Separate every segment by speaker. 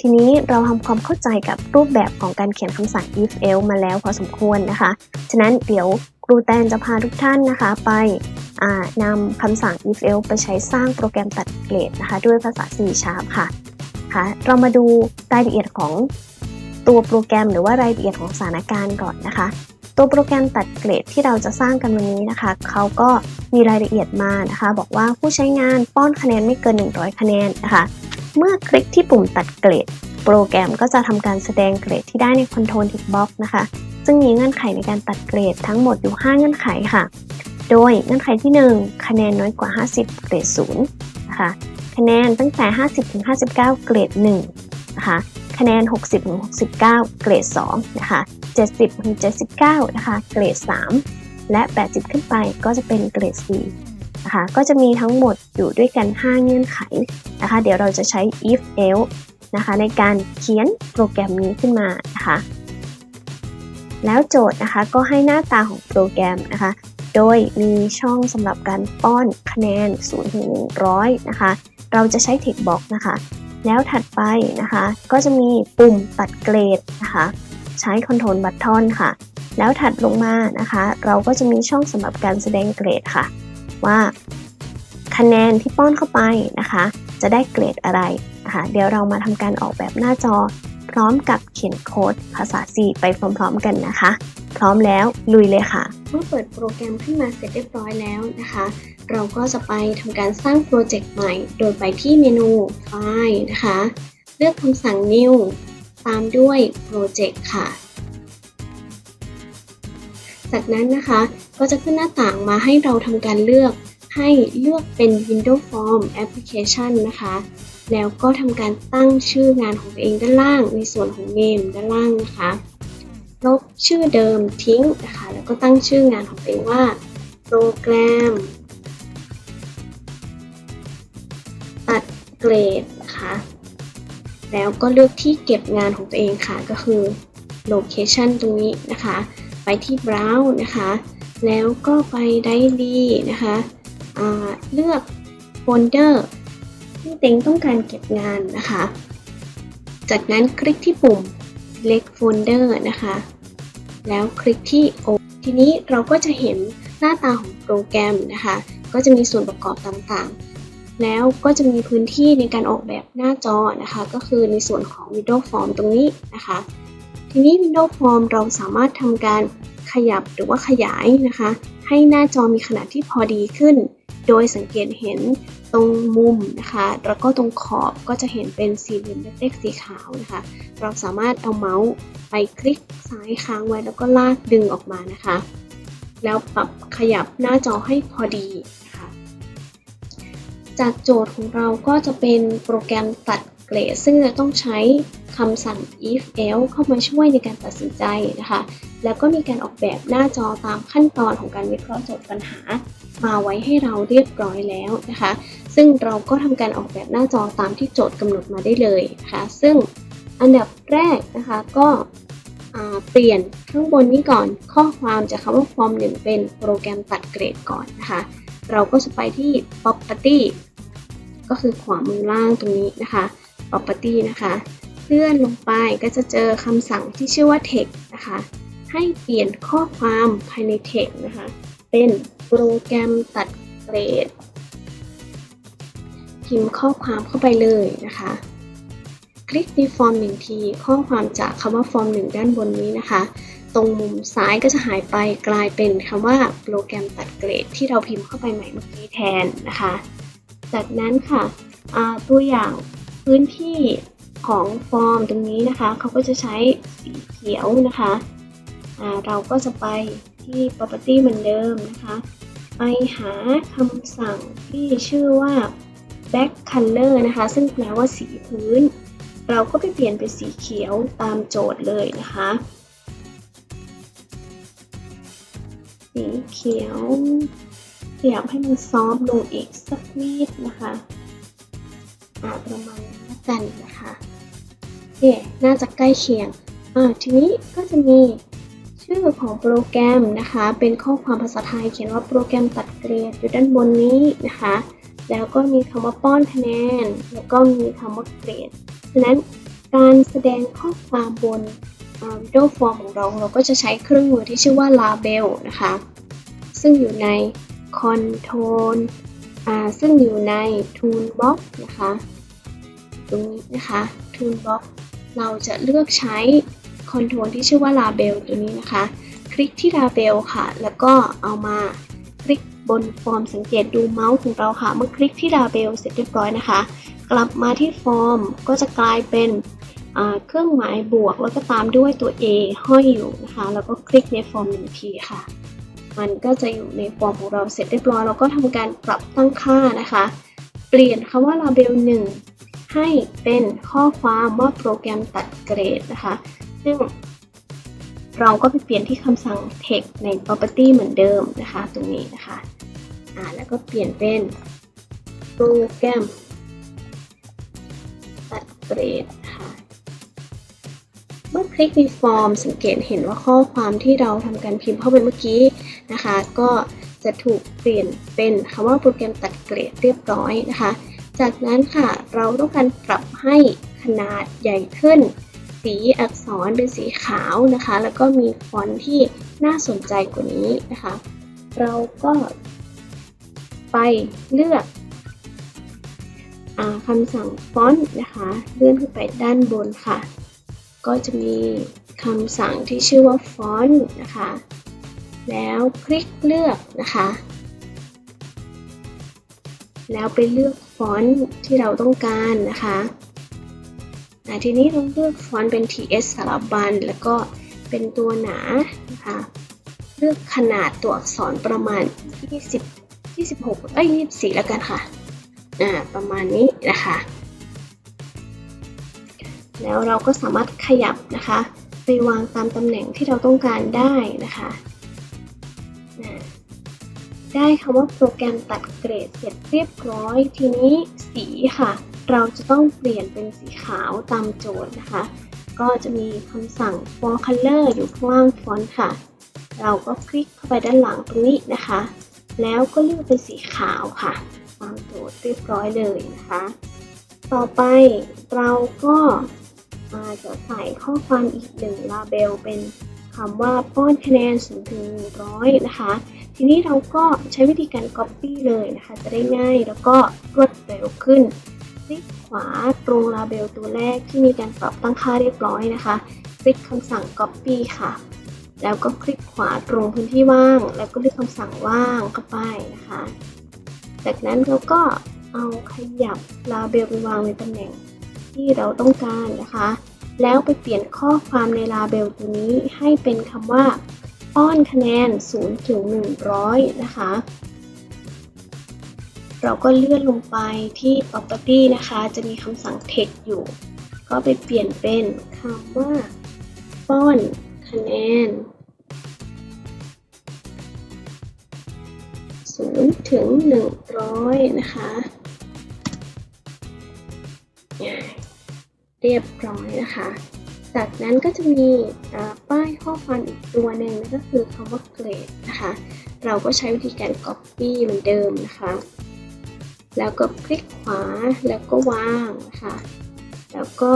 Speaker 1: ทีนี้เราทำความเข้าใจกับรูปแบบของการเขียนคำสั่ง if else มาแล้วพอสมควรนะคะ ฉะนั้นเดี๋ยวครูแตนจะพาทุกท่านนะคะไปนำคำสั่ง if else ไปใช้สร้างโปรแกรมตัดเกรดนะคะ ด้วยภาษา C Sharp ค่ะค่ะ เรามาดูรายละเอียดของตัวโปรแกรมหรือว่ารายละเอียดของสถานการณ์ก่อนนะคะ ตัวโปรแกรมตัดเกรดที่เราจะสร้างกันวันนี้นะคะเขาก็มีรายละเอียดมานะคะ บอกว่าผู้ใช้งานป้อนคะแนนไม่เกิน 100 คะแนนนะคะ เมื่อคลิกที่ปุ่มตัดเกรด โปรแกรมก็จะทำการแสดงเกรดที่ได้ใน Control Tick Box นะคะ ซึ่งมีเงื่อนไขในการตัดเกรดทั้งหมดอยู่ 5 เงื่อนไขค่ะ โดยเงื่อนไขที่ 1 คะแนนน้อยกว่า 50 เกรด0นะคะ คะแนนตั้งแต่ 50ถึง59 เกรด1นะคะ คะแนน 60ถึง69 เกรด2นะคะ 70ถึง79 นะคะ เกรด 3 และ 80 ขึ้นไปก็จะเป็นเกรด 4 นะคะ ก็จะมีทั้งหมดอยู่ด้วยกัน 5 เงื่อนไขนะคะ เดี๋ยวเราจะใช้ if else นะคะในการเขียนโปรแกรมนี้ขึ้นมานะคะ แล้วโจทย์นะคะก็ให้หน้าตาของโปรแกรมนะคะ โดยมีช่องสำหรับการป้อนคะแนน0ถึง100 นะคะ เราจะใช้ text box นะคะ แล้วถัดไปนะคะ ก็จะมีปุ่มตัดเกรดนะคะ ใช้ control button ค่ะ แล้วถัดลงมานะคะ เราก็จะมีช่องสำหรับการแสดงเกรดค่ะ ว่า คะแนนที่ป้อนเข้าไปนะคะ จะได้เกรดอะไรนะคะเดี๋ยวเรามาทำการออกแบบหน้าจอ พร้อมกับเขียนโค้ดภาษา C ไปพร้อมๆกันนะคะ พร้อมแล้วลุยเลยค่ะ เมื่อเปิดโปรแกรมขึ้นมาเสร็จเรียบร้อยแล้วนะคะ เราก็จะไปทำการสร้างโปรเจกต์ใหม่ โดยไปที่เมนูไฟล์นะคะ เลือกคำสั่ง new ตามด้วยโปรเจกต์ค่ะ จากนั้นนะคะก็จะขึ้นหน้าต่างมาให้เราทำการเลือกให้เลือกเป็น Windows Form Application นะคะ แล้วก็ทำการตั้งชื่องานของตัวเองด้านล่าง ในส่วนของ Name ด้านล่างนะคะ ลบชื่อเดิมทิ้งนะคะ แล้วก็ตั้งชื่องานของตัวเองว่าโปรแกรมตัดเกรดนะคะ แล้วก็เลือกที่เก็บงานของตัวเองค่ะ ก็คือ Location ตรงนี้นะคะ ไปที่ Browse นะคะ แล้วก็ไป Diary นะคะเลือกโฟลเดอร์ที่เต็งต้องการเก็บงานนะคะ จากนั้นคลิกที่ปุ่ม select folder นะคะ แล้วคลิกที่ O ทีนี้เราก็จะเห็นหน้าตาของโปรแกรมนะคะ ก็จะมีส่วนประกอบต่างๆ แล้วก็จะมีพื้นที่ในการออกแบบหน้าจอนะคะ ก็คือในส่วนของ Windows Form ตรงนี้นะคะ ทีนี้ Windows Form เราสามารถทำการขยับหรือว่าขยายนะคะ ให้หน้าจอมีขนาดที่พอดีขึ้น โดยสังเกตเห็นตรงมุมนะคะ แล้วก็ตรงขอบก็จะเห็นเป็นสี่เหลี่ยมเล็กๆสีขาวนะคะ เราสามารถเอาเมาส์ไปคลิกซ้ายค้างไว้แล้วก็ลากดึงออกมานะคะ แล้วปรับขยับหน้าจอให้พอดีนะคะ จากโจทย์ของเราก็จะเป็นโปรแกรมตัด เกรดซึ่งจะต้องใช้คำสั่ง if else เข้ามาช่วยในการตัดสินใจนะคะ แล้วก็มีการออกแบบหน้าจอตามขั้นตอนของการวิเคราะห์โจทย์ปัญหา มาไว้ให้เราเรียบร้อยแล้วนะคะ ซึ่งเราก็ทำการออกแบบหน้าจอตามที่โจทย์กำหนดมาได้เลยนะคะ ซึ่งอันดับแรกนะคะก็เปลี่ยนข้างบนนี้ก่อนข้อความจากคำว่า form 1เป็นโปรแกรมตัดเกรดก่อนนะคะ เราก็จะไปที่ property ก็คือขวามือล่างตรงนี้นะคะ property นะคะ เลื่อนลงไปก็จะเจอคำสั่งที่ชื่อว่า text นะคะ ให้เปลี่ยนข้อความภายใน text นะคะ เป็นโปรแกรมตัดเกรด พิมพ์ข้อความเข้าไปเลยนะคะ คลิกในฟอร์มหนึ่งที ข้อความจากคำว่าฟอร์มหนึ่งด้านบนนี้นะคะ ตรงมุมซ้ายก็จะหายไปกลายเป็นคำว่าโปรแกรมตัดเกรด ที่เราพิมพ์เข้าไปใหม่เมื่อกี้แทนนะคะ จากนั้นค่ะตัวอย่าง พื้นที่ของฟอร์มตรงนี้นะคะ เขาก็จะใช้สีเขียวนะคะเราก็จะไปที่ property เหมือนเดิมนะคะ ไปหาคำสั่งที่ชื่อว่า back color นะคะ ซึ่งแปลว่าสีพื้น เราก็ไปเปลี่ยนเป็นสีเขียวตามโจทย์เลยนะคะ สีเขียวขยับให้มันซอฟลงอีกสักนิดนะคะ อ่าประมาณ นี้กันนะคะเย่น่าจะใกล้เคียงอ่าทีนี้ก็จะมีชื่อของโปรแกรมนะคะ เป็นข้อความภาษาไทย เขียนว่าโปรแกรมตัดเกรดอยู่ด้านบนนี้นะคะ แล้วก็มีคำว่าป้อนคะแนน แล้วก็มีคำว่าเกรดฉะนั้นการแสดงข้อความบนวิดีโอฟอร์มของเราเราก็จะใช้เครื่องมือที่ชื่อว่า label นะคะ ซึ่งอยู่ใน control อ่าซึ่งอยู่ใน toolbox นะคะ ตรงนี้นะคะ toolbox เราจะเลือกใช้ control ที่ชื่อว่า label ตัวนี้นะคะ คลิกที่ label ค่ะ แล้วก็เอามาคลิกบนฟอร์มสังเกตดูเมาส์ของเราค่ะ เมื่อคลิกที่ label เสร็จเรียบร้อยนะคะ กลับมาที่ฟอร์มก็จะกลายเป็นเครื่องหมายบวกแล้วก็ตามด้วยตัว A ห้อยอยู่นะคะ แล้วก็คลิกในฟอร์มหนึ่งทีค่ะ มันก็จะอยู่ในฟอร์มของเราเสร็จเรียบร้อย เราก็ทำการปรับตั้งค่านะคะ เปลี่ยนคำว่า label 1 ให้เป็นข้อความว่าโปรแกรมตัดเกรดนะคะ ซึ่งเราก็ไปเปลี่ยนที่คำสั่ง text ใน property เหมือนเดิมนะคะ ตรงนี้นะคะอ่าแล้วก็เปลี่ยนเป็นโปรแกรมตัดเกรดนะคะเมื่อคลิกในฟอร์มสังเกตเห็นว่าข้อความที่เราทำการพิมพ์เข้าไปเมื่อกี้นะคะ ก็จะถูกเปลี่ยนเป็นคำว่าโปรแกรมตัดเกรดเรียบร้อยนะคะ จากนั้นค่ะเราต้องการปรับให้ขนาดใหญ่ขึ้น สีอักษรเป็นสีขาวนะคะ แล้วก็มีฟอนต์ที่น่าสนใจกว่านี้นะคะ เราก็ไปเลือกอคำสั่งฟอนต์นะคะเลื่อนขึ้นไปด้านบนค่ะ ก็จะมีคำสั่งที่ชื่อว่าฟอนต์นะคะ แล้วคลิกเลือกนะคะ แล้วไปเลือกฟอนต์ที่เราต้องการนะคะอะทีนี้เราเลือกฟอนต์เป็น TS สลับบันแล้วก็เป็นตัวหนานะคะเลือกขนาดตัวอักษรประมาณ 20 26เอ้ย24 แล้วกันค่ะอ่าประมาณนี้นะคะ แล้วเราก็สามารถขยับนะคะ ไปวางตามตำแหน่งที่เราต้องการได้นะคะ ได้คำว่าโปรแกรมตัดเกรดเสร็จเรียบร้อย ทีนี้สีค่ะ เราจะต้องเปลี่ยนเป็นสีขาวตามโจทย์นะคะ ก็จะมีคำสั่ง for color อยู่ข้างล่างฟอนต์ค่ะ เราก็คลิกเข้าไปด้านหลังตรงนี้นะคะ แล้วก็เลือกเป็นสีขาวค่ะ ตามโจทย์เรียบร้อยเลยนะคะ ต่อไปเราก็มาจะใส่ข้อความอีกหนึ่งลาเบลเป็นคำว่าป้อนคะแนน0ถึง100 นะคะ ทีนี้เราก็ใช้วิธีการ Copy เลยนะคะ จะได้ง่ายแล้วก็รวดเร็วขึ้นคลิกขวาตรงลาเบลตัวแรกที่มีการปรับตั้งค่าเรียบร้อยนะคะ คลิกคำสั่ง Copy ค่ะ แล้วก็คลิกขวาตรงพื้นที่ว่าง แล้วก็เลือกคำสั่งว่างเข้าไปนะคะ จากนั้นเราก็เอาขยับลาเบลไปวางในตำแหน่งที่เราต้องการนะคะ แล้วไปเปลี่ยนข้อความในลาเบลตัวนี้ให้เป็นคำว่า ป้อนคะแนน 0 ถึง 100 นะคะ เราก็เลื่อนลงไปที่ property นะคะ จะมีคำสั่ง text อยู่ ก็ไปเปลี่ยนเป็นคำว่า ป้อนคะแนน 0 ถึง 100 นะคะเรียบร้อยนะคะ จากนั้นก็จะมีป้ายข้อความอีกตัวหนึ่งนั่นก็คือคำว่าเกรดนะคะ เราก็ใช้วิธีการ Copy เหมือนเดิมนะคะ แล้วก็คลิกขวาแล้วก็วางนะคะแล้วก็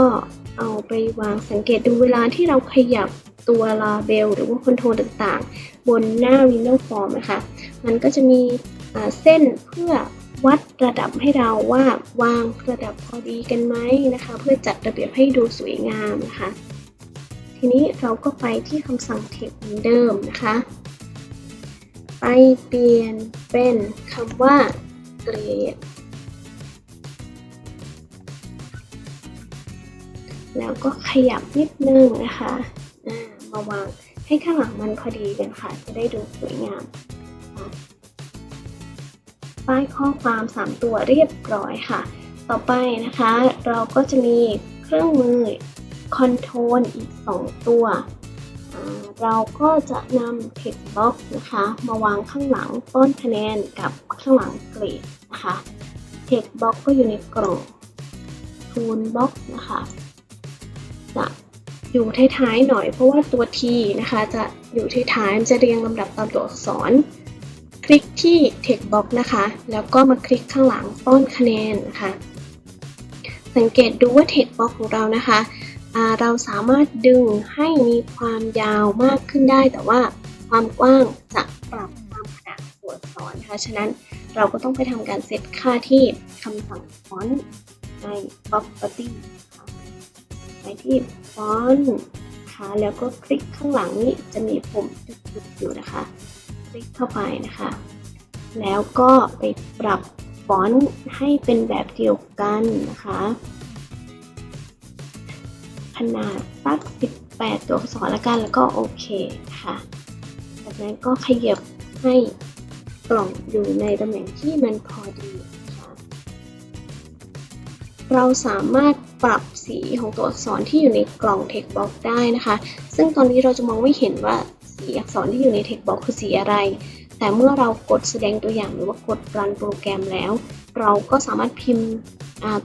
Speaker 1: เอาไปวางสังเกตดูเวลาที่เราขยับตัวลาเบลหรือว่าคอนโทรลต่างๆ บนหน้า Windows Form นะคะ มันก็จะมีเส้นเพื่อวัดระดับให้เราว่าวางระดับพอดีกันไหมนะคะ เพื่อจัดระเบียบให้ดูสวยงามนะคะ ทีนี้เราก็ไปที่คำสั่ง text เหมือนเดิมนะคะ ไปเปลี่ยนเป็นคำว่าเกรด แล้วก็ขยับนิดนึงนะคะมาวางให้ข้างหลังมันพอดีกันค่ะ จะได้ดูสวยงามป้ายข้อความ 3 ตัวเรียบร้อยค่ะ ต่อไปนะคะ เราก็จะมีเครื่องมือ คอนโทรลอีก 2 ตัว เราก็จะนำ text box นะคะ มาวางข้างหลังต้นคะแนนกับข้างหลังเกรดนะคะ text box ก็อยู่ในกล่อง toolbox นะคะจะอยู่ท้ายๆหน่อยเพราะว่าตัว T นะคะ จะอยู่ท้ายๆจะเรียงลำดับตามตัวอักษร คลิกที่ text box นะคะ แล้วก็มาคลิกข้างหลังป้อนคะแนนนะคะ สังเกตดูว่า text box ของเรานะคะ เราสามารถดึงให้มีความยาวมากขึ้นได้ แต่ว่าความกว้างจะปรับตามขนาดตัวอักษรนะคะฉะนั้นเราก็ต้องไปทำการเซตค่าที่คำสั่งฟอนต์ใน property ไปที่ฟอนต์นะคะแล้วก็คลิกข้างหลังนี้จะมีปุ่มจุดๆอยู่นะคะ คลิกเข้าไปนะคะ แล้วก็ไปปรับฟอนต์ให้เป็นแบบเดียวกันนะคะ ขนาดสัก 18 ตัวอักษรละกันแล้วก็โอเคค่ะ จากนั้นก็ขยับให้กล่องอยู่ในตำแหน่งที่มันพอดีนะคะเราสามารถปรับสีของตัวอักษรที่อยู่ในกล่อง text box ได้นะคะ ซึ่งตอนนี้เราจะมองไม่เห็นว่าสีอักษรที่อยู่ใน text box คือสีอะไร แต่เมื่อเรากดแสดงตัวอย่างหรือว่ากดรันโปรแกรมแล้ว เราก็สามารถพิมพ์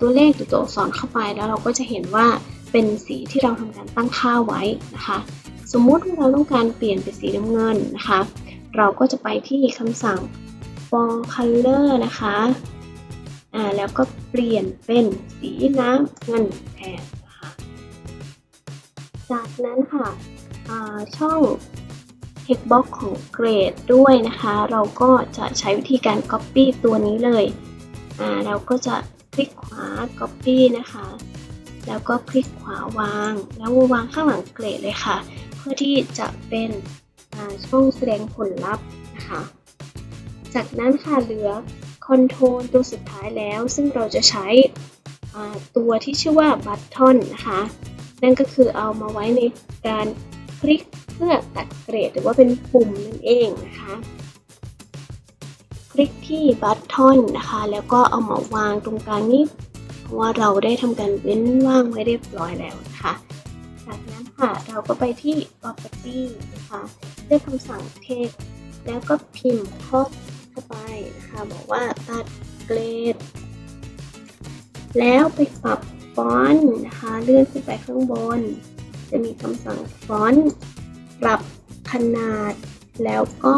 Speaker 1: ตัวเลขหรือตัวอักษรเข้าไปแล้วเราก็จะเห็นว่า เป็นสีที่เราทำการตั้งค่าไว้นะคะ สมมุติว่าเราต้องการเปลี่ยนเป็นสีน้ำเงินนะคะ เราก็จะไปที่คำสั่ง for color นะคะอ่าแล้วก็เปลี่ยนเป็นสีน้ำเงินแทนนะคะจากนั้นค่ะอ่าช่อง text box ของเกรดด้วยนะคะ เราก็จะใช้วิธีการ copy ตัวนี้เลย อ่าเราก็จะคลิกขวา copy นะคะ แล้วก็คลิกขวาวาง แล้ววางข้างหลังเกรดเลยค่ะ เพื่อที่จะเป็นช่องแสดงผลลัพธ์นะคะ จากนั้นค่ะเหลือคอนโทรลตัวสุดท้ายแล้ว ซึ่งเราจะใช้ตัวที่ชื่อว่าบัตทอนนะคะ นั่นก็คือเอามาไว้ในการคลิกเพื่อตัดเกรดหรือว่าเป็นปุ่มนั่นเองนะคะคลิกที่บัตทอนนะคะ แล้วก็เอามาวางตรงกลางนี้ ราะว่าเราได้ทำการเว้นว่างไว้เรียบร้อยแล้วนะคะจากนั้นค่ะเราก็ไปที่ property นะคะเลือกคำสั่ง text แล้วก็พิมพ์ข้อเข้าไปนะคะบอกว่าตัดเกรด แล้วไปปรับฟอนต์นะคะเลื่อนขึ้นไปข้างบน จะมีคำสั่งฟอนต์ปรับขนาด แล้วก็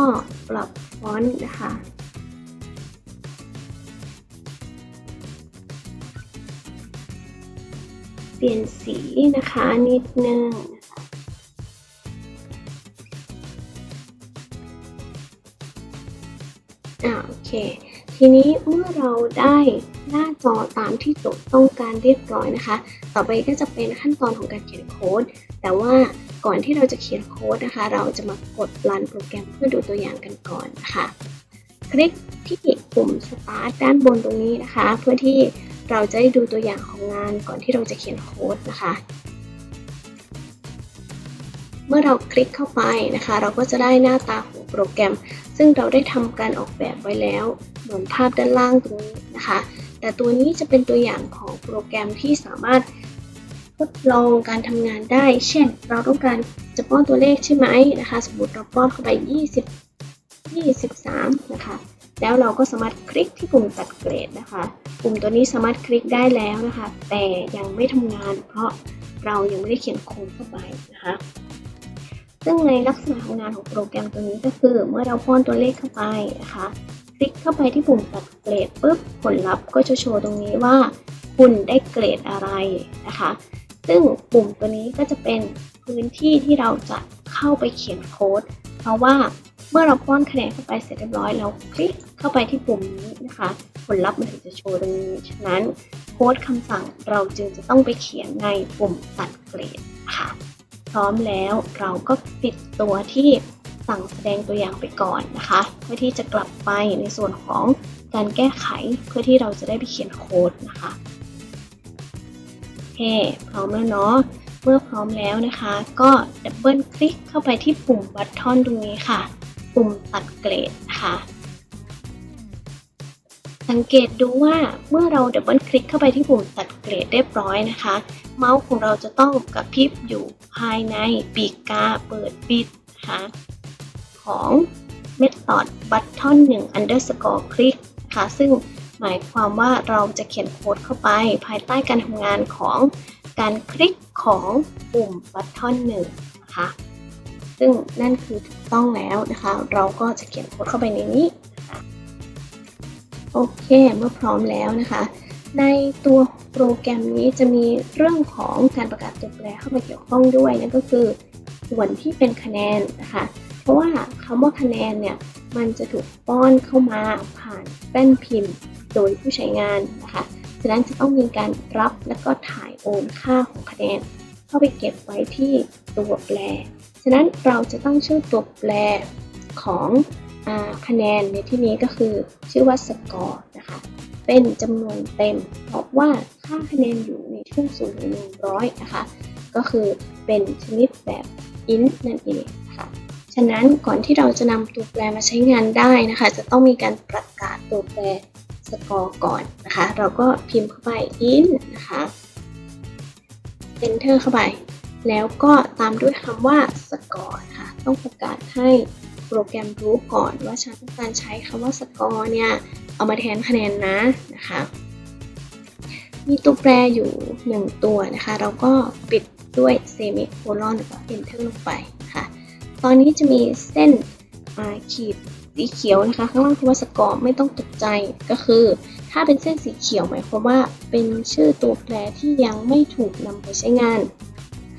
Speaker 1: ปรับฟอนต์นะคะ ปลี่ยนสีนะคะนิดนึงนะะอ่าโอเค ทีนี้เมื่อเราได้หน้าจอตามที่โจทย์ต้องการเรียบร้อยนะคะ ต่อไปก็จะเป็นขั้นตอนของการเขียนโค้ด แต่ว่าก่อนที่เราจะเขียนโค้ดนะคะ เราจะมากดรันโปรแกรมเพื่อดูตัวอย่างกันก่อนนะคะคลิกที่ปุ่ม Start ด้านบนตรงนี้นะคะ เพื่อที่ เราจะได้ดูตัวอย่างของงานก่อนที่เราจะเขียนโค้ดนะคะ เมื่อเราคลิกเข้าไปนะคะ เราก็จะได้หน้าตาของโปรแกรม ซึ่งเราได้ทำการออกแบบไว้แล้ว เหมือนภาพด้านล่างตรงนี้นะคะ แต่ตัวนี้จะเป็นตัวอย่างของโปรแกรมที่สามารถทดลองการทำงานได้ เช่น เราต้องการจะป้อนตัวเลขใช่ไหมนะคะ สมมติเราป้อนเข้าไป 20 23 นะคะ แล้วเราก็สามารถคลิกที่ปุ่มตัดเกรดนะคะ ปุ่มตัวนี้สามารถคลิกได้แล้วนะคะ แต่ยังไม่ทำงาน เพราะเรายังไม่ได้เขียนโค้ดเข้าไปนะคะ ซึ่งในลักษณะของงานของโปรแกรมตัวนี้ก็คือ เมื่อเราป้อนตัวเลขเข้าไปนะคะ คลิกเข้าไปที่ปุ่มตัดเกรดปุ๊บผลลัพธ์ก็จะโชว์ตรงนี้ว่า คุณได้เกรดอะไรนะคะ ซึ่งปุ่มตัวนี้ก็จะเป็นพื้นที่ที่เราจะเข้าไปเขียนโค้ด เพราะว่า เมื่อเราป้อนคะแนนเข้าไปเสร็จเรียบร้อยเราคลิกเข้าไปที่ปุ่มนี้นะคะ ผลลัพธ์มันถึงจะโชว์ตรงนี้ฉะนั้นโค้ดคำสั่งเราจึงจะต้องไปเขียนในปุ่มตัดเกรดค่ะ พร้อมแล้วเราก็ปิดตัวที่สั่งแสดงตัวอย่างไปก่อนนะคะ เพื่อที่จะกลับไปในส่วนของการแก้ไขเพื่อที่เราจะได้ไปเขียนโค้ดนะคะโอเคพร้อมแล้วเนาะเมื่อพร้อมแล้วนะคะ ก็ดับเบิลคลิกเข้าไปที่ปุ่มบัตทอนตรงนี้ค่ะ ปุ่มตัดเกรดนะคะสังเกตดูว่าเมื่อเราดับเบิลคลิกเข้าไปที่ปุ่มตัดเกรดเรียบร้อยนะคะ เมาส์ของเราจะต้องกระพริบอยู่ภายในปีกกาเปิดปิดนะคะของ method button 1 underscore click นะคะซึ่งหมายความว่าเราจะเขียนโค้ดเข้าไปภายใต้การทำงานของการคลิกของปุ่ม button 1นะคะ ซึ่งนั่นคือถูกต้องแล้วนะคะ เราก็จะเขียนโค้ดเข้าไปในนี้ โอเค เมื่อพร้อมแล้วนะคะ ในตัวโปรแกรมนี้จะมีเรื่องของการประกาศตัวแปรเข้ามาเกี่ยวข้องด้วยนั่นก็คือส่วนที่เป็นคะแนนนะคะ เพราะว่าคำว่าคะแนนเนี่ยมันจะถูกป้อนเข้ามาผ่านแป้นพิมพ์ โดยผู้ใช้งานนะคะฉะนั้นจะต้องมีการรับและก็ถ่ายโอนค่าของคะแนน เข้าไปเก็บไว้ที่ตัวแปร ฉะนั้นเราจะต้องชื่อตัวแปรของอคะแนนในที่นี้ก็คือชื่อว่าสกอร์นะคะ เป็นจำนวนเต็ม เพราะว่าค่าคะแนนอยู่ในช่วง0ูนย์ถึงหนึ่งร้อยนะคะ ก็คือเป็นชนิดแบบ int นั่นเองนะคะฉะนั้นก่อนที่เราจะนำตัวแปรมาใช้งานได้นะคะ จะต้องมีการประกาศตัวแปรสกอร์ก่อนนะคะ เราก็พิมพ์เข้าไป int นะคะ enter เข้าไป แล้วก็ตามด้วยคำว่าสกอร์นะคะต้องประกาศให้โปรแกรมรู้ก่อนว่าฉันต้องการใช้คำว่าสกอร์เนี่ย เอามาแทนคะแนนนะนะคะ มีตัวแปรอยู่ 1 ตัวนะคะ เราก็ปิดด้วยเซมิโคลอนแล้วก็ enter ลงไปนะคะตอนนี้จะมีเส้นอ่าขีดสีเขียวนะคะ ข้างล่างคำว่าสกอร์ไม่ต้องตกใจก็คือ ถ้าเป็นเส้นสีเขียวหมายความว่าเป็นชื่อตัวแปรที่ยังไม่ถูกนำไปใช้งาน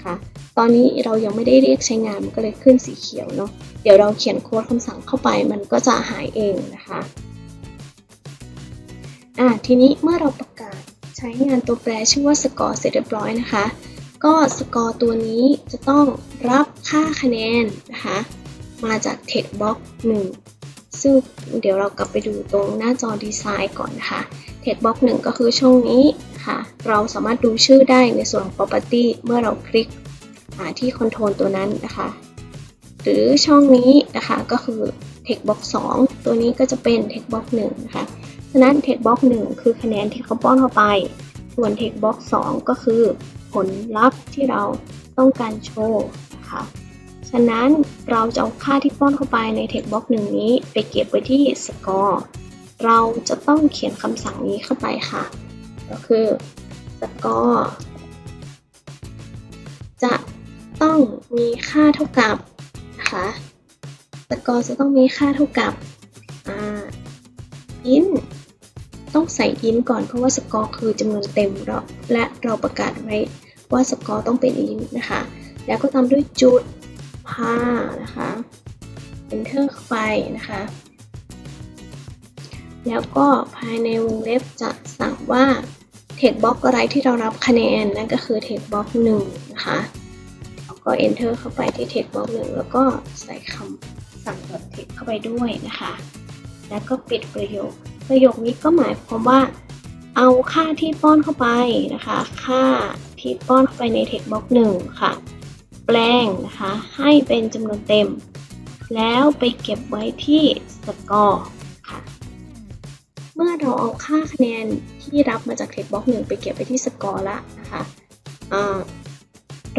Speaker 1: นะคะ ตอนนี้เรายังไม่ได้เรียกใช้งานมันก็เลยขึ้นสีเขียวเนาะเดี๋ยวเราเขียนโค้ดคำสั่งเข้าไปมันก็จะหายเองนะคะอะทีนี้เมื่อเราประกาศใช้งานตัวแปรชื่อว่าสกอร์เสร็จเรียบร้อยนะคะ ก็สกอร์ตัวนี้จะต้องรับค่าคะแนนนะคะ มาจาก text box 1ซึ่งเดี๋ยวเรากลับไปดูตรงหน้าจอดีไซน์ก่อนนะคะ text box 1 ก็คือช่องนี้นะคะเราสามารถดูชื่อได้ในส่วนของ property เมื่อเราคลิกาที่ control ตัวนั้นนะคะ หรือช่องนี้นะคะก็คือ text box 2 ตัวนี้ก็จะเป็น text box 1 นะคะ ฉะนั้น text box 1 คือคะแนนที่เขาป้อนเข้าไป ส่วน text box 2 ก็คือผลลัพธ์ที่เราต้องการโชว์นะคะ ฉะนั้นเราจะเอาค่าที่ป้อนเข้าไปใน text box 1 นี้ไปเก็บไว้ที่ score เราจะต้องเขียนคำสั่งนี้เข้าไปค่ะ ก็คือ score จะต้องมีค่าเท่ากับนะคะสกอร์จะต้องมีค่าเท่ากับอ่า int ต้องใส่ int ก่อนเพราะว่าสกอร์คือจำนวนเต็มเราและเราประกาศไว้ว่าสกอร์ต้องเป็น int นะคะ แล้วก็ตามด้วยจุดผ้านะคะ enter เข้าไปนะคะ แล้วก็ภายในวงเล็บจะสั่งว่า text box อะไรที่เรารับคะแนนนั่นก็คือ text box 1 นะคะ แล้วก็ enter เข้าไปที่ text box 1 แล้วก็ใส่คำสั่ง text เข้าไปด้วยนะคะ แล้วก็ปิดประโยค ประโยคนี้ก็หมายความว่า เอาค่าที่ป้อนเข้าไปนะคะ ค่าที่ป้อนเข้าไปใน text box 1 ค่ะ แปลงนะคะ ให้เป็นจำนวนเต็ม แล้วไปเก็บไว้ที่สกอร์ เราเอาค่าคะแนนที่รับมาจาก text box 1ไปเก็บไว้ที่สกอร์ละนะคะ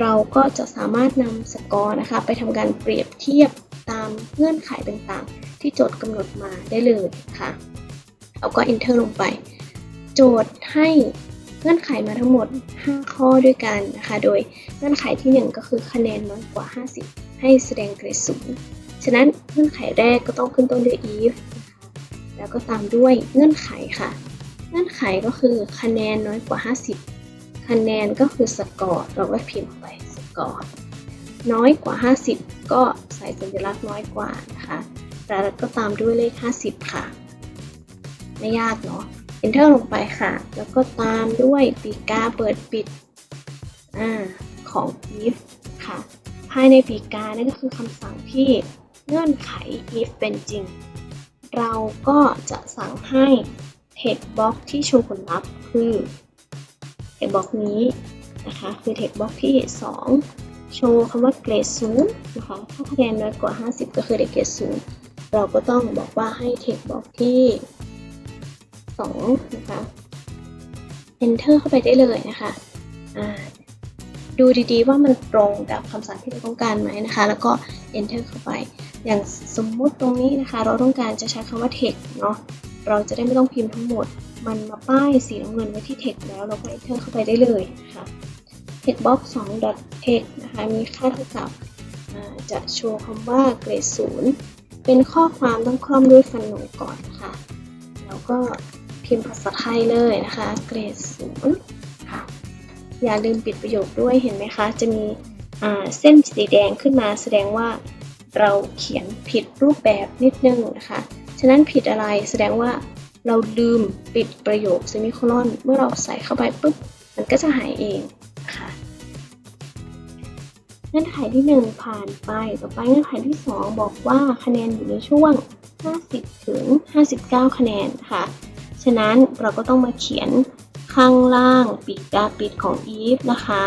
Speaker 1: เราก็จะสามารถนำสกอร์นะคะ ไปทำการเปรียบเทียบตามเงื่อนไขต่างๆ ที่โจทย์กำหนดมาได้เลยค่ะแล้วก็ enter ลงไป โจทย์ให้เงื่อนไขมาทั้งหมด 5 ข้อด้วยกันนะคะ โดยเงื่อนไขที่ 1 ก็คือคะแนนน้อยกว่า 50 ให้แสดงเกรดศูนย์ฉะนั้นเงื่อนไขแรกก็ต้องขึ้นต้นด้วย if นะ แล้วก็ตามด้วยเงื่อนไขค่ะ เงื่อนไขก็คือคะแนนน้อยกว่า 50 คะแนนก็คือสกอร์เราก็พิมพ์ไปสกอร์น้อยกว่า 50 ก็ใส่สัญลักษณ์น้อยกว่านะคะแล้วก็ตามด้วยเลข 50 ค่ะ ไม่ยากเนาะ enter ลงไปค่ะ แล้วก็ตามด้วยปีกาเปิดปิดอ่าของ if ค่ะ ภายในปีกานั่นก็คือคำสั่งที่เงื่อนไข if เป็นจริง เราก็จะสั่งให้ text box ที่โชว์ผลลัพธ์คือ text box นี้นะคะคือ text box ที่ 2 โชว์คำว่าเกรดศูนย์นะคะถ้าคะแนนน้อยกว่า 50 ก็คือได้เกรดศูนย์เราก็ต้องบอกว่าให้ text box ที่2นะคะ enter เข้าไปได้เลยนะคะดูดีๆว่ามันตรงกับคำสั่งที่เราต้องการไหมนะคะ แล้วก็ enter เข้าไป อย่างสมมุติตรงนี้นะคะ เราต้องการจะใช้คำว่า text เนาะเราจะได้ไม่ต้องพิมพ์ทั้งหมด มันมาป้ายสีน้ำเงินไว้ที่ text แล้วเราก็ enter เข้าไปได้เลยนะคะ text box 2 dot text นะคะ มีค่าเท่ากับอ่จะโชว์คำว่าเกรดศูนย์เป็นข้อความต้องคล่อมด้วยฟันหนูก่อนนะคะ แล้วก็พิมพ์ภาษาไทยเลยนะคะ เกรดศูนย์อย่าลืมปิดประโยคด้วยเห็นไหมคะ จะมีเส้นสีแดงขึ้นมาแสดงว่า เราเขียนผิดรูปแบบนิดนึงนะคะ ฉะนั้นผิดอะไรแสดงว่าเราลืมปิดประโยคเซมิโคลอน เมื่อเราใส่เข้าไปปุ๊บ มันก็จะหายเองนะคะเงื่อนไขที่ 1 ผ่านไป ต่อไปเงื่อนไขที่ 2 บอกว่าคะแนนอยู่ในช่วง 50 ถึง 59 คะแนนนะคะฉะนั้นเราก็ต้องมาเขียนข้างล่างปีกกาปิดของ if นะคะ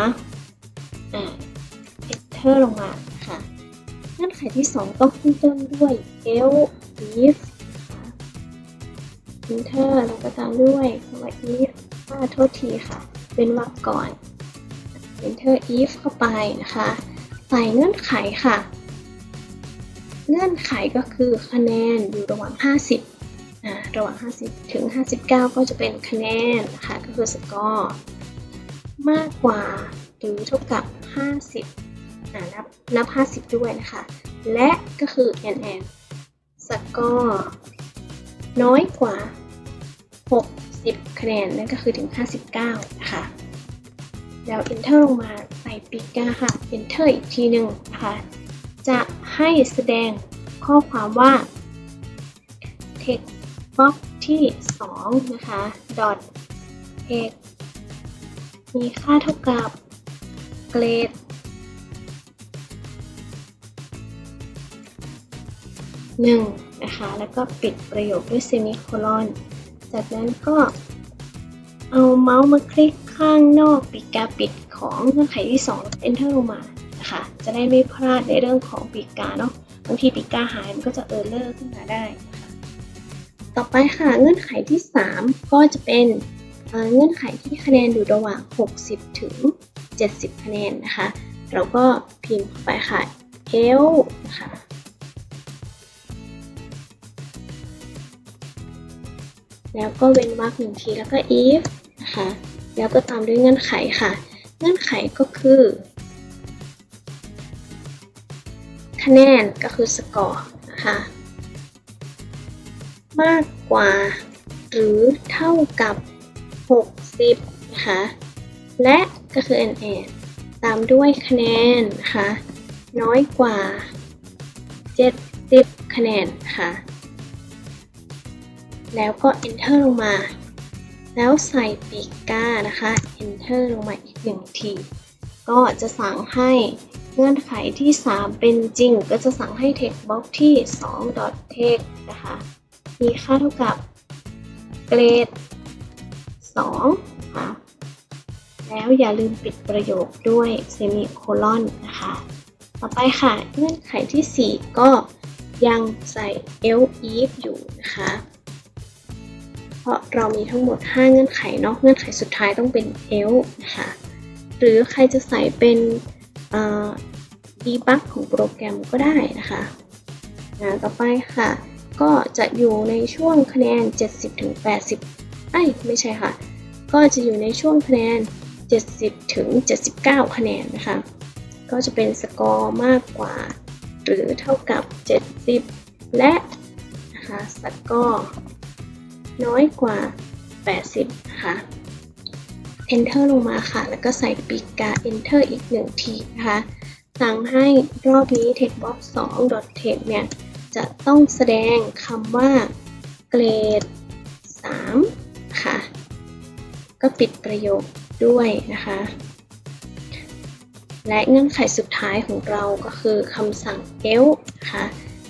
Speaker 1: อ่า enter ลงมา เงื่อนไขที่ 2 ต้องขึ้นต้นด้วย else if enter แล้วก็ตามด้วยคำว่า if ว่าโทษทีค่ะ เป็นวรรคก่อน enter if เข้าไปนะคะ ใส่เงื่อนไขค่ะ เงื่อนไขก็คือคะแนนอยู่ระหว่าง 50อ่าระหว่าง 50 ถึง 59 ก็จะเป็นคะแนนนะคะ ก็คือสกอร์ มากกว่าหรือเท่ากับ 50 นับนับ 50 ด้วยนะคะ และก็คือ NN สกอร์น้อยกว่า 60 คะแนน นั่นก็คือถึง 59 นะคะ แล้ว enter ลงมาใส่ปีกกาค่ะ enter อีกทีหนึ่งนะคะ จะให้แสดงข้อความว่า text box ที่ 2 นะคะ dot text มีค่าเท่ากับเ1นะคะแล้วก็ปิดประโยคด้วยเซมิโคลอน จากนั้นก็เอาเมาส์มาคลิกข้างนอกปีกกาปิดของเงื่อนไขที่2 enter ลงมานะคะจะได้ไม่พลาดในเรื่องของปีกกาเนาะบางทีปีกกาหายมันก็จะเออร์เลอร์ขึ้นมาได้นะคะต่อไปค่ะเงื่อนไขที่ 3 ก็จะเป็นเงื่อนไขที่คะแนนอยู่ระหว่าง 60 ถึง 70 คะแนนนะคะ เราก็พิมพ์ไปค่ะ L นะคะ แล้วก็เว้นวรรคหนึ่งทีแล้วก็ if นะคะ แล้วก็ตามด้วยเงื่อนไขค่ะ เงื่อนไขก็คือ คะแนนก็คือสกอร์นะคะ มากกว่าหรือเท่ากับ 60 นะคะ และก็คือ NN ตามด้วยคะแนนนะคะ น้อยกว่า 70 คะแนนนะคะ แล้วก็ enter ลงมา แล้วใส่ปีกกานะคะ enter ลงมาอีกหนึ่งที ก็จะสั่งให้เงื่อนไขที่ 3 เป็นจริง ก็จะสั่งให้ text box ที่ 2.text นะคะ มีค่าเท่ากับเกรด2ค่ะแล้วอย่าลืมปิดประโยคด้วยเซมิโคลอนนะคะ ต่อไปค่ะ เงื่อนไขที่ 4 ก็ยังใส่ else if อยู่นะคะ เพราะเรามีทั้งหมด 5 เงื่อนไขเนาะเงื่อนไขสุดท้ายต้องเป็น else นะคะหรือใครจะใส่เป็นเอ่อ debug ของโปรแกรมก็ได้นะคะนะต่อไปค่ะ ก็จะอยู่ในช่วงคะแนน 70ถึง80ไอ้ไม่ใช่ค่ะ ก็จะอยู่ในช่วงคะแนน 70ถึง79 คะแนนนะคะ ก็จะเป็นสกอร์มากกว่า หรือเท่ากับ 70 และนะคะสกอร์ น้อยกว่า 80 นะคะ enter ลงมาค่ะ แล้วก็ใส่ปีกกา enter อีกหนึ่งทีนะคะ สั่งให้รอบนี้ textbox 2 text เนี่ย จะต้องแสดงคำว่าเกรด 3 ค่ะ ก็ปิดประโยคด้วยนะคะ และเงื่อนไขสุดท้ายของเราก็คือคำสั่ง else นะคะ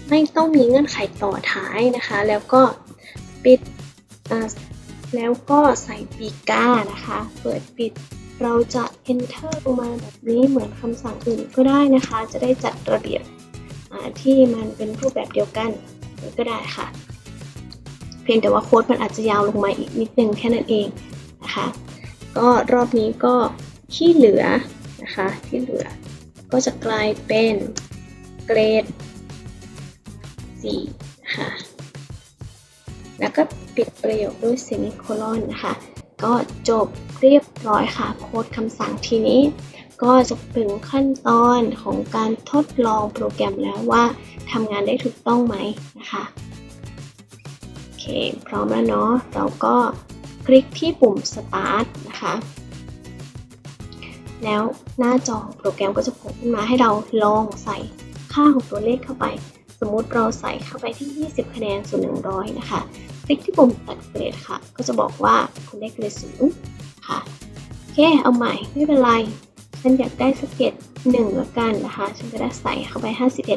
Speaker 1: ไม่ต้องมีเงื่อนไขต่อท้ายนะคะ แล้วก็ปิด แล้วก็ใส่ปีกานะคะ เปิดปิดเราจะ enter ลงมาแบบนี้เหมือนคำสั่งอื่นก็ได้นะคะ จะได้จัดระเบียบที่มันเป็นรูปแบบเดียวกันก็ได้ค่ะ เพียงแต่ว่าโค้ดมันอาจจะยาวลงมาอีกนิดนึงแค่นั้นเองนะคะ ก็รอบนี้ก็ที่เหลือนะคะ ที่เหลือก็จะกลายเป็นเกรด4นะคะ แล้วก็ปิดประโยคด้วยเซมิโคลอนนะคะก็จบเรียบร้อยค่ะโค้ดคำสั่งทีนี้ ก็จะถึงขั้นตอนของการทดลองโปรแกรมแล้วว่าทำงานได้ถูกต้องไหมนะคะโอเค พร้อมแล้วเนาะเราก็คลิกที่ปุ่ม start นะคะแล้วหน้าจอโปรแกรมก็จะโผล่ขึ้นมาให้เราลองใส่ค่าของตัวเลขเข้าไป มมุติเราใส่เข้าไปที่ 20 คะแนนส่วน 100 นะคะ คลิกที่ปุ่มตัดเกรดค่ะ ก็จะบอกว่าคุณได้เกรดสูงค่ะโอเคเอาใหม่ไม่เป็นไร ฉันอยากได้สเกตหนึ่งละกันนะคะ ฉันก็ได้ใส่เข้าไป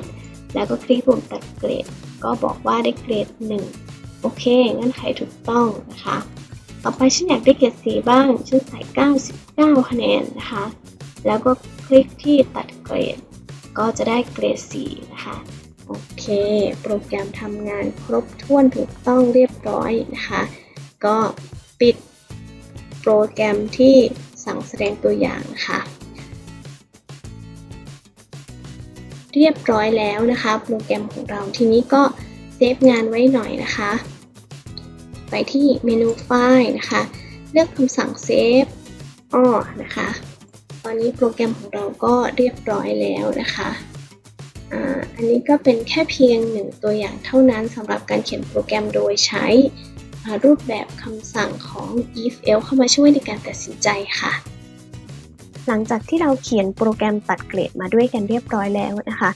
Speaker 1: 51 แล้วก็คลิกปุ่มตัดเกรด ก็บอกว่าได้เกรด 1 โอเค งั้นไขถูกต้องนะคะ ต่อไปฉันอยากได้เกรดสีบ้าง ฉันใส่ 99 คะแนนนะคะ แล้วก็คลิกที่ตัดเกรด ก็จะได้เกรดสีนะคะ โอเค โปรแกรมทำงานครบถ้วนถูกต้องเรียบร้อยนะคะ ก็ปิดโปรแกรมที่สั่งแสดงตัวอย่างนะคะ เรียบร้อยแล้วนะคะ โปรแกรมของเราทีนี้ก็เซฟงานไว้หน่อยนะคะ ไปที่เมนูไฟล์นะคะ เลือกคำสั่งเซฟอ้อนะคะ ตอนนี้โปรแกรมของเราก็เรียบร้อยแล้วนะคะ อันนี้ก็เป็นแค่เพียงหนึ่งตัวอย่างเท่านั้นสำหรับการเขียนโปรแกรมโดยใช้รูปแบบคำสั่งของ if else เข้ามาช่วยในการตัดสินใจค่ะ หลังจากที่เราเขียนโปรแกรมตัดเกรดมาด้วยกันเรียบร้อยแล้วนะคะ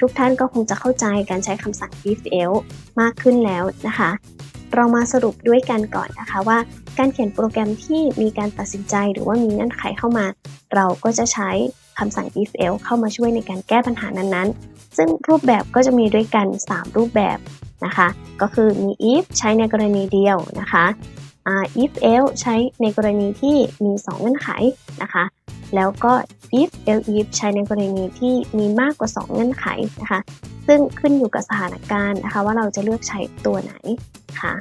Speaker 1: ทุกท่านก็คงจะเข้าใจการใช้คำสั่ง if else มากขึ้นแล้วนะคะ เรามาสรุปด้วยกันก่อนนะคะว่า การเขียนโปรแกรมที่มีการตัดสินใจหรือว่ามีเงื่อนไขเข้ามา เราก็จะใช้ คำสั่ง if else เข้ามาช่วยในการแก้ปัญหานั้นๆ ซึ่งรูปแบบก็จะมีด้วยกัน 3 รูปแบบนะคะ ก็คือมี if ใช้ในกรณีเดียวนะคะ if else ใช้ในกรณีที่มี 2 เงื่อนไขนะคะ แล้วก็ if else if ใช้ในกรณีที่มีมากกว่า 2 เงื่อนไขนะคะ ซึ่งขึ้นอยู่กับสถานการณ์นะคะว่าเราจะเลือกใช้ตัวไหนค่ะ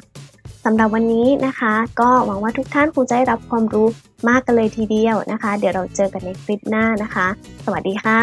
Speaker 1: สำหรับวันนี้นะคะ ก็หวังว่าทุกท่านคงจะได้รับความรู้มากกันเลยทีเดียวนะคะ เดี๋ยวเราเจอกันในคลิปหน้านะคะ สวัสดีค่ะ